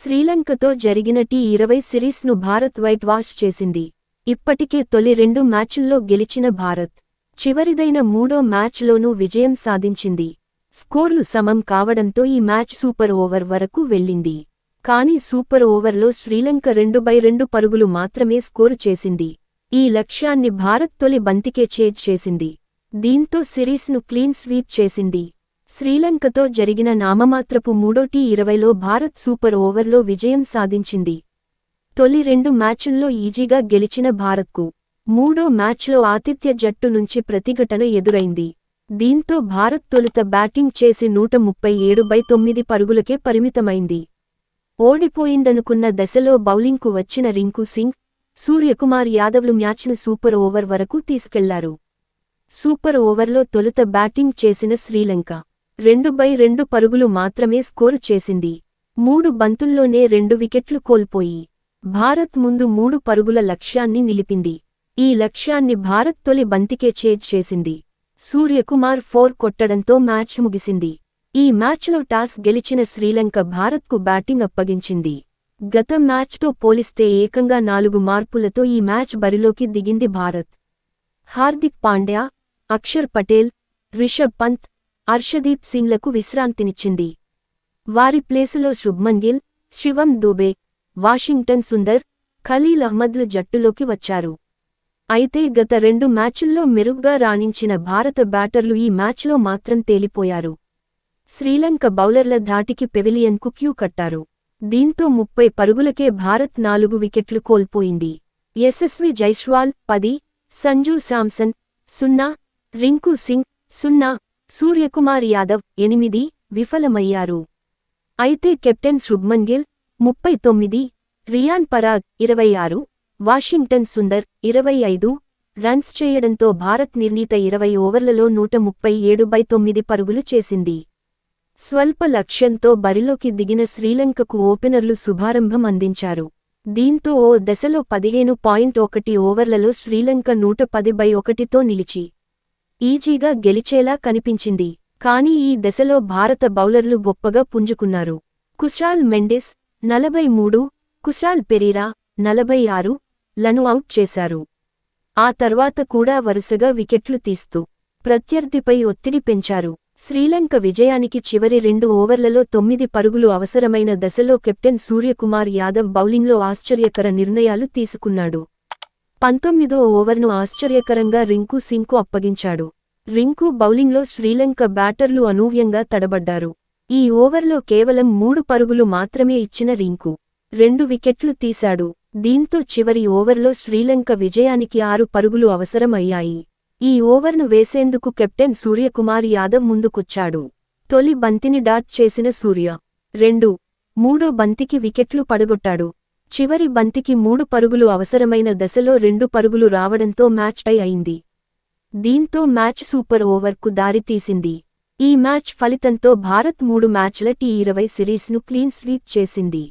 శ్రీలంకతో జరిగిన టీ ఇరవై సిరీస్ను భారత్ వైట్ వాష్ చేసింది. ఇప్పటికే తొలి రెండు మ్యాచుల్లో గెలిచిన భారత్ చివరిదైన మూడో మ్యాచ్లోనూ విజయం సాధించింది. స్కోర్లు సమం కావడంతో ఈ మ్యాచ్ సూపర్ ఓవర్ వరకు వెళ్ళింది. కానీ సూపర్ ఓవర్లో శ్రీలంక రెండు బై రెండు పరుగులు మాత్రమే స్కోరు చేసింది. ఈ లక్ష్యాన్ని భారత్ తొలి బంతికే చేజ్ చేసింది. దీంతో సిరీస్ను క్లీన్ స్వీప్ చేసింది. శ్రీలంకతో జరిగిన నామమాత్రపు మూడో టీ ఇరవైలో భారత్ సూపర్ ఓవర్లో విజయం సాధించింది. తొలి రెండు మ్యాచుల్లో ఈజీగా గెలిచిన భారత్కు మూడో మ్యాచ్లో ఆతిథ్య జట్టు నుంచి ప్రతిఘటన ఎదురైంది. దీంతో భారత్ తొలుత బ్యాటింగ్ చేసి నూట ముప్పై ఏడు బై తొమ్మిది పరుగులకే పరిమితమైంది. ఓడిపోయిందనుకున్న దశలో బౌలింగ్కు వచ్చిన రింకు సింగ్ సూర్యకుమార్ యాదవ్లు మ్యాచ్ను సూపర్ ఓవర్ వరకు తీసుకెళ్ళారు. సూపర్ ఓవర్లో తొలుత బ్యాటింగ్ చేసిన శ్రీలంక రెండు బై రెండు పరుగులు మాత్రమే స్కోరు చేసింది. మూడు బంతుల్లోనే రెండు వికెట్లు కోల్పోయి భారత్ ముందు మూడు పరుగుల లక్ష్యాన్ని నిలిపింది. ఈ లక్ష్యాన్ని భారత్ తొలి బంతికే ఛేజ్ చేసింది. సూర్యకుమార్ ఫోర్ కొట్టడంతో మ్యాచ్ ముగిసింది. ఈ మ్యాచ్లో టాస్ గెలిచిన శ్రీలంక భారత్కు బ్యాటింగ్ అప్పగించింది. గత మ్యాచ్తో పోలిస్తే ఏకంగా నాలుగు మార్పులతో ఈ మ్యాచ్ బరిలోకి దిగింది భారత్. హార్దిక్ పాండ్యా అక్షర్ పటేల్ రిషబ్ పంత్ అర్షదీప్ సింగ్లకు విశ్రాంతినిచ్చింది. వారి ప్లేసులో శుభ్మన్ గిల్ శివం దూబే వాషింగ్టన్ సుందర్ ఖలీల్ అహ్మద్లు జట్టులోకి వచ్చారు. అయితే గత రెండు మ్యాచుల్లో మెరుగ్గా రాణించిన భారత బ్యాటర్లు ఈ మ్యాచ్లో మాత్రం తేలిపోయారు. శ్రీలంక బౌలర్ల ధాటికి పెవిలియన్కు క్యూ కట్టారు. దీంతో ముప్పై పరుగులకే భారత్ నాలుగు వికెట్లు కోల్పోయింది. యశస్వి జైస్వాల్ పది సంజు శాంసన్ సున్నా రింకు సింగ్ సున్నా సూర్యకుమార్ యాదవ్ ఎనిమిది విఫలమయ్యారు. అయితే కెప్టెన్ శుభ్మన్ గిల్ ముప్పై తొమ్మిది రియాన్ పరాగ్ ఇరవై ఆరు వాషింగ్టన్ సుందర్ ఇరవై ఐదు రన్స్ చేయడంతో భారత్ నిర్ణీత ఇరవై ఓవర్లలో నూట ముప్పై ఏడు బై తొమ్మిది పరుగులు చేసింది. స్వల్ప లక్ష్యంతో బరిలోకి దిగిన శ్రీలంకకు ఓపెనర్లు శుభారంభం అందించారు. దీంతో ఓ దశలో పదిహేను పాయింట్ ఒకటి ఓవర్లలో శ్రీలంక నూట పది బై ఒకటితో నిలిచి ఈజీగా గెలిచేలా కనిపించింది. కానీ ఈ దశలో భారత బౌలర్లు గొప్పగా పుంజుకున్నారు. కుశాల్ మెండిస్ నలభై మూడు కుశాల్ పెరీరా నలభై ఆరు లను అవుట్ చేశారు. ఆ తర్వాత కూడా వరుసగా వికెట్లు తీస్తూ ప్రత్యర్థిపై ఒత్తిడి పెంచారు. శ్రీలంక విజయానికి చివరి రెండు ఓవర్లలో తొమ్మిది పరుగులు అవసరమైన దశలో కెప్టెన్ సూర్యకుమార్ యాదవ్ బౌలింగ్లో ఆశ్చర్యకర నిర్ణయాలు తీసుకున్నాడు. పంతొమ్మిదో ఓవర్ను ఆశ్చర్యకరంగా రింకు సింగ్కు అప్పగించాడు. రింకు బౌలింగ్లో శ్రీలంక బ్యాటర్లు అనూవ్యంగా తడబడ్డారు. ఈ ఓవర్లో కేవలం మూడు పరుగులు మాత్రమే ఇచ్చిన రింకు. రెండు వికెట్లు తీశాడు. దీంతో చివరి ఓవర్లో శ్రీలంక విజయానికి ఆరు పరుగులు అవసరమయ్యాయి. ఈ ఓవర్ను వేసేందుకు కెప్టెన్ సూర్యకుమార్ యాదవ్ ముందుకొచ్చాడు. తొలి బంతిని డాట్ చేసిన సూర్య. రెండు. మూడో బంతికి వికెట్లు పడగొట్టాడు. చివరి బంతికి మూడు పరుగులు అవసరమైన దశలో రెండు పరుగులు రావడంతో మ్యాచ్ టై అయింది. దీంతో మ్యాచ్ సూపర్ ఓవర్కు దారితీసింది ఈ మ్యాచ్ ఫలితంతో భారత్ మూడు మ్యాచ్ల టీ ఇరవై సిరీస్ను క్లీన్ స్వీప్ చేసింది.